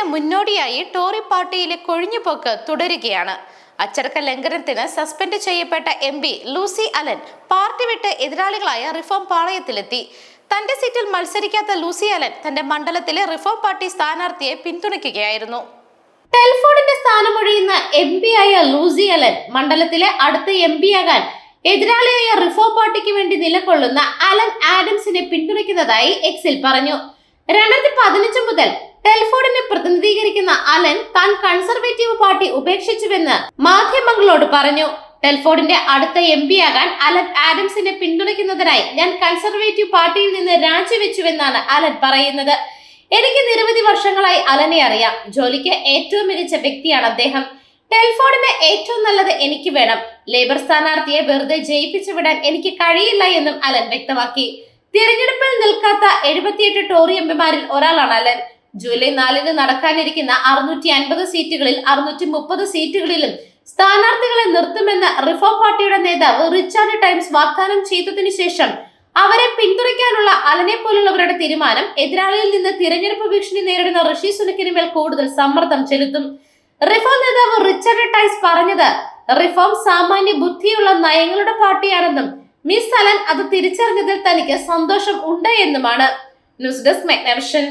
തെരഞ്ഞെടുപ്പിന് മുന്നോടിയായി ടോറി പാർട്ടിയിലെ കൊഴിഞ്ഞുപോക്ക് തുടരുകയാണ്. അച്ചടക്ക ലംഘനത്തിന് സസ്പെൻഡ് ചെയ്യപ്പെട്ട M P Lucy Allen party വിട്ട് എതിരാളികളായ റിഫോം പാളയത്തിലെത്തി. തന്റെ സീറ്റിൽ മത്സരിക്കാത്ത ലൂസി അലൻ തന്റെ മണ്ഡലത്തിലെ റിഫോം പാർട്ടി സ്ഥാനാർത്ഥിയെ പിന്തുണയ്ക്കുകയായിരുന്നു. ടെലിഫോണിന്റെ സ്ഥാനമൊഴിയുന്ന എം പി ആയ ലൂസി അലൻ മണ്ഡലത്തിലെ അടുത്ത എം പി ആകാൻ എതിരാളിയായ റിഫോം പാർട്ടിക്ക് വേണ്ടി നിലകൊള്ളുന്ന അലൻ ആഡംസിനെ പിന്തുണയ്ക്കുന്നതായി എക്സിൽ പറഞ്ഞു. രണ്ടായിരത്തി പതിനഞ്ച് മുതൽ ടെൽഫോർഡിനെ പ്രതിനിധീകരിക്കുന്ന അലൻ താൻ കൺസർവേറ്റീവ് പാർട്ടി ഉപേക്ഷിച്ചുവെന്ന് മാധ്യമങ്ങളോട് പറഞ്ഞു. ടെൽഫോർഡിന്റെ അടുത്ത എം പി ആകാൻ അലൻ ആഡംസിനെ പിന്തുണയ്ക്കുന്നതിനായി ഞാൻ കൺസർവേറ്റീവ് പാർട്ടിയിൽ നിന്ന് രാജിവെച്ചുവെന്നാണ് അലൻ പറയുന്നത്. എനിക്ക് നിരവധി വർഷങ്ങളായി അലനെ അറിയാം. ജോലിക്ക് ഏറ്റവും മികച്ച വ്യക്തിയാണ് അദ്ദേഹം. ടെൽഫോർഡിന് ഏറ്റവും നല്ലത് എനിക്ക് വേണം. ലേബർ സ്ഥാനാർത്ഥിയെ വെറുതെ ജയിപ്പിച്ചു വിടാൻ എനിക്ക് കഴിയില്ല എന്നും അലൻ വ്യക്തമാക്കി. തിരഞ്ഞെടുപ്പിൽ നിൽക്കാത്ത എഴുപത്തിയെട്ട് ടോറി എംപിമാരിൽ ഒരാളാണ് അലൻ. ജൂലൈ നാലിന് നടക്കാനിരിക്കുന്ന അറുന്നൂറ്റി അൻപത് സീറ്റുകളിൽ അറുന്നൂറ്റി മുപ്പത് സീറ്റുകളിലും സ്ഥാനാർത്ഥികളെ നിർത്തുമെന്ന് റിഫോം പാർട്ടിയുടെ നേതാവ് റിച്ചാർഡ് ടൈംസ് വാഗ്ദാനം ചെയ്തതിനു ശേഷം അവരെ പിന്തുണയ്ക്കാനുള്ള അലനെ പോലുള്ളവരുടെ തീരുമാനം എതിരാളിയിൽ നിന്ന് തിരഞ്ഞെടുപ്പ് ഭീഷണി നേരിടുന്ന ഋഷി സുനക്കിന് മേൽ കൂടുതൽ സമ്മർദ്ദം ചെലുത്തും. റിഫോം നേതാവ് റിച്ചാർഡ് ടൈംസ് പറഞ്ഞത് റിഫോം സാമാന്യ ബുദ്ധിയുള്ള നയങ്ങളുടെ പാർട്ടിയാണെന്നും മിസ് അലൻ അത് തിരിച്ചറിഞ്ഞതിൽ തനിക്ക് സന്തോഷം ഉണ്ട് എന്നുമാണ്. News desk മെഗ്നവിഷൻ.